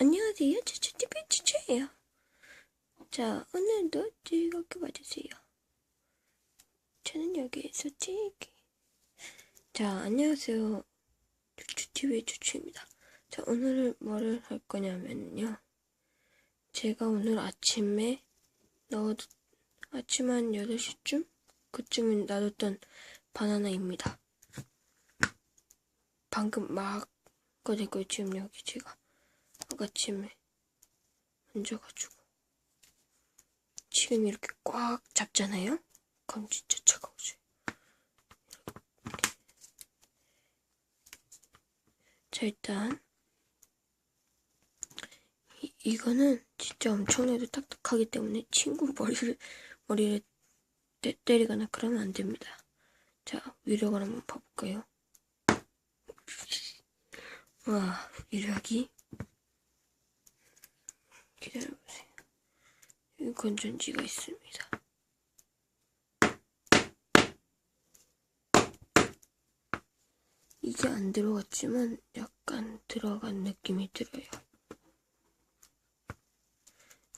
안녕하세요. 추추예요. 자, 오늘도 즐겁게 봐주세요. 저는 여기에서 즐기. 자, 안녕하세요. 추추TV의 추추입니다. 자, 오늘은 뭐를 할 거냐면요. 제가 오늘 아침에 넣어, 아침 한 8시쯤? 그쯤에 놔뒀던 바나나입니다. 방금 막 꺼내고 지금 여기 제가 아침에 만져가지고 지금 이렇게 꽉 잡잖아요? 그럼 진짜 차가워져요. 자 일단 이, 이거는 진짜 엄청나게 딱딱하기 때문에 친구 머리를 머리를 때, 때리거나 그러면 안 됩니다. 자 위력을 한번 봐볼까요? 와 위력이 기다려보세요. 여기 건전지가 있습니다. 이게 안 들어갔지만 약간 들어간 느낌이 들어요.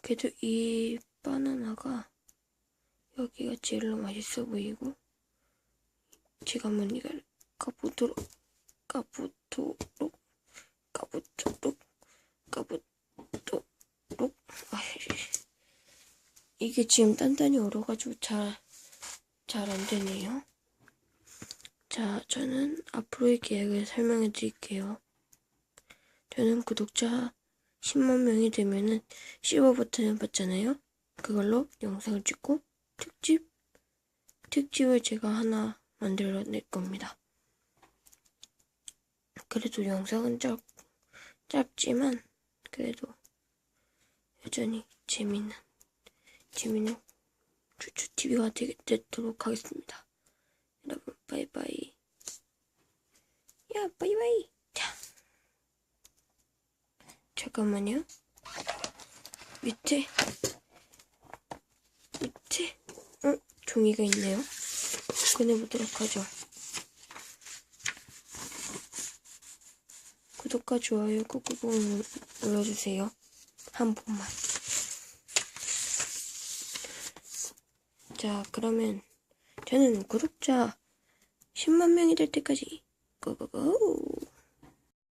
그래도 이 바나나가 여기가 제일로 맛있어 보이고 제가 한번 이걸 까보도록 까보도록 까보도록 까보도록 이게 지금 단단히 얼어가지고 잘, 잘 안 되네요. 자, 저는 앞으로의 계획을 설명해 드릴게요. 저는 구독자 10만 명이 되면은 실버 버튼을 받잖아요. 그걸로 영상을 찍고 특집, 특집을 제가 하나 만들어 낼 겁니다. 그래도 영상은 짧, 짧지만, 그래도 여전히 재밌는 재밌는 추추 TV가 되도록 하겠습니다. 여러분 바이바이. 야 바이바이. 자 잠깐만요. 밑에 밑에 어 종이가 있네요. 꺼내보도록 하죠. 구독과 좋아요 꾹꾹 눌러주세요. 한 번만. 자, 그러면 저는 구독자 10만 명이 될 때까지 고고고